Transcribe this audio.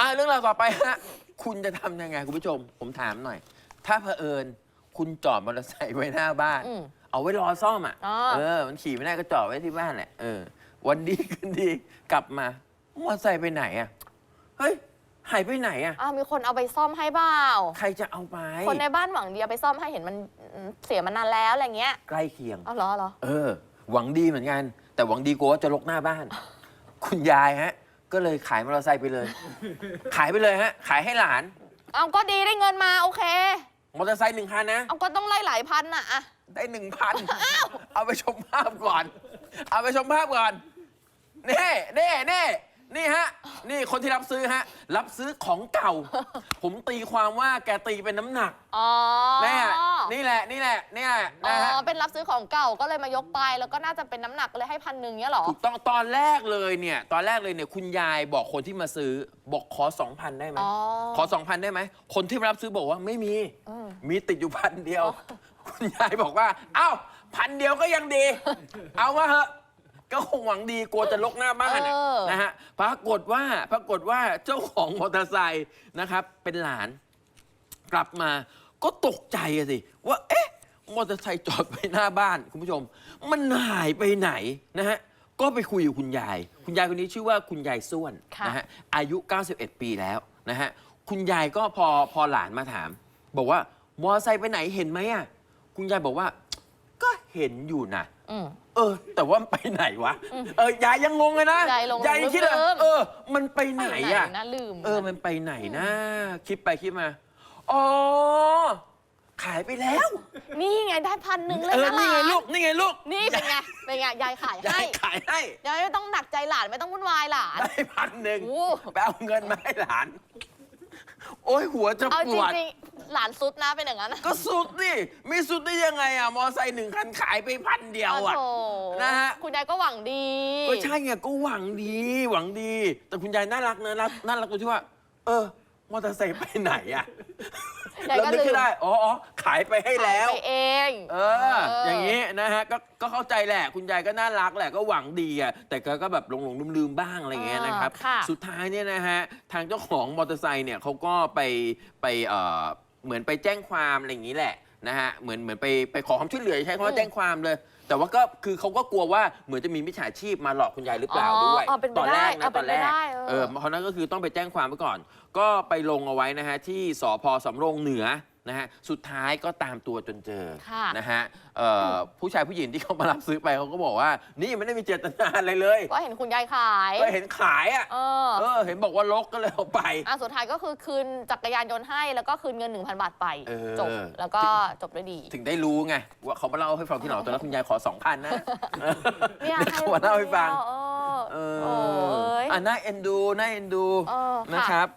อะเรื่องราวต่อไปฮะ คุณจะทำยังไงคุณผู้ชม ผมถามหน่อย ถ้าเผอิญคุณจอดมอเตอร์ไซค์ไว้หน้าบ้าน อืมเอาไว้รอซ่อมอะ อ๋อ เออ มันขี่ไม่ได้ก็จอดไว้ที่บ้านแหละ เออ วันดีคืนดีกลับมา มอเตอร์ไซค์ไปไหนอะ เฮ้ย หายไปไหนอะ อ้าวมีคนเอาไปซ่อมให้เปล่าใครจะเอาไป คนในบ้านหวังดีเอาไปซ่อมให้เห็นมันอืมเสียมานานแล้วอะไรเงี้ยใกล้เคียง เอาเหรอเหรอ เออ หวังดีเหมือนกัน แต่หวังดีกลัวว่าจะลกหน้าบ้าน คุณยายฮะ ก็เลยขายมอเตอร์ไซค์ไปเลย ขายไปเลยฮะ ขายให้หลาน เอาก็ดีได้เงินมาโอเค มอเตอร์ไซค์หนึ่งคันนะ เอาก็ต้องไล่หลายพันน่ะอะ ได้หนึ่งพัน เอาไปชมภาพก่อน เอาไปชมภาพก่อน นี่นี่นี่นี่ฮะ นี่คนที่รับซื้อฮะ รับซื้อของเก่า ผมตีความว่าแกตีเป็นน้ำหนัก อ๋อแน่นี่แหละนี่แหละนี่แหละอ๋นะฮะอเป็นรับซื้อของเก่าก็เลยมายกไป แล้วก็น่าจะเป็นน้ำหนักเลยให้พันหนึ่งเนี้ยเหรอ ถูกต้องตอนแรกเลยเนี่ยตอนแรกเลยเนี่ยคุณยายบอกคนที่มาซื้อบอกขอสองพันได้ไหมอ๋อขอสองพันได้ไหมคนที่มารับซื้อบอกว่าไม่มี อืม มีติดอยู่พันเดียว คุณยายบอกว่าเอ้าพันเดียวก็ยังดี เอามาเหอะก็คงหวังดีกลัวจะลกหน้าบ้านอะเออ นะฮะปรากฏว่าปรากฏว่าเจ้าของมอเตอร์ไซค์นะครับเป็นหลาน กลับมา ก็ตกใจอะสิ ว่าเอ๊ะมอเตอร์ไซค์จอดไว้หน้าบ้าน คุณผู้ชม มันหายไปไหนนะฮะ ก็ไปคุยกับคุณยาย คุณยายคนนี้ชื่อว่าคุณยายส้วนค่ะ นะฮะอายุ 91 ปีแล้วนะฮะคุณยายก็พอพอหลานมาถาม บอกว่ามอเตอร์ไซค์ไปไหนเห็นไหมอะคุณยายบอกว่า ก็เห็นอยู่นะ อืม เออ แต่ว่ามันไปไหนวะ เออยายยังงงเลยนะยายลงยายยังคิดเลยลืมๆเออ มันไปไหนอะ นะลืม เออ มันไปไหนนะ คิดไปคิดมา อ๋อ ขายไปแล้ว นี่ไงได้พันหนึ่งเลยเออ นะหนี่ลาไงนลูก นี่ไงลูกนี่เป็นไง เป็นไง ยายขายยาให้ ยขายให้ ยายไม่ต้องหนักใจหลานไม่ต้องวุ่นวายหลาน ได้พันหนึ่งโอ้ ไปเอาเงินมาให้หลาน โอ้ยหัวจะเอาปจวด ริงๆ หลานซุดนะเป็นอย่างนั้นนะก็สุดดิไม่สุดได้ยังไงอะ มอไซค์หนึ่งคันขายไปพันเดียวอะ โอ้โหนะฮะ คุณยายก็หวังดีก็ใช่ไงก็หวังดี หวังดี แต่คุณยายน่ารักนะน่าน่ารักตรงที่ว่า เออ มอเตอร์ไซค์ไปไหนอะยายแล้วก็นึกลืขึ้มนได้อ๋ออ๋อขายไปให้แล้ว ไปเองเออ อย่างนี้นะฮะก็ก็เข้าใจแหละ คุณยายก็น่ารักแหละก็หวังดีอะแต่ก็ก็แบบหลงหลงลืมลืมๆบ้างอะไรอย่างเงี้ยนะครับค่ะสุดท้ายเนี่ยนะฮะทางเจ้าของมอเตอร์ไซค์เนี่ยเขาก็ไปไปเอ่อเหมือนไปแจ้งความอะไรอย่างนี้แหละ นะฮะเหมือนเหมือนไปไปขอความช่วยเหลือใช้คำว่าแจ้งความเลย แต่ว่าก็คือเขาก็กลัวว่าเหมือนจะมีมิจฉาชีพมาหลอกคุณยายหรือเปล่าด้วยอ๋อเป็นไปตอนแรกได้นะเอาตเป็อนนไปแรกได้เออ เออเพราะนั้นก็คือต้องไปแจ้งความไว้ก่อน ก็ไปลงเอาไว้นะฮะที่สพสำโรงเหนือ นะฮะสุดท้ายก็ตามตัวจนเจอค่ะนะฮะเอ่อผู้ชายผู้หญิงที่เขามารับซื้อไปเขาก็บอกว่า นี่ไม่ได้มีเจตนาอะไรเลยก็เห็นคุณยายขายก็เห็นขายอะเออเออเห็นบอกว่าลกก็เลยเอาไป อะสุดท้ายก็คือคืนจักรยานยนต์ให้แล้วก็คืนเงิน 1,000 บาทไป เออ จบ แล้วก็จบด้วยดี ถึงได้รู้ไงว่าเขามาเล่าให้ฟังที่หลังตอนนั้นคุณยายขอสองพันนะเนี่ยเขามาเล่าให้ฟัง เออเอโอ้อยอะน่าเอ็นดูน่าเอ็นดูเออ นะค่ะครับ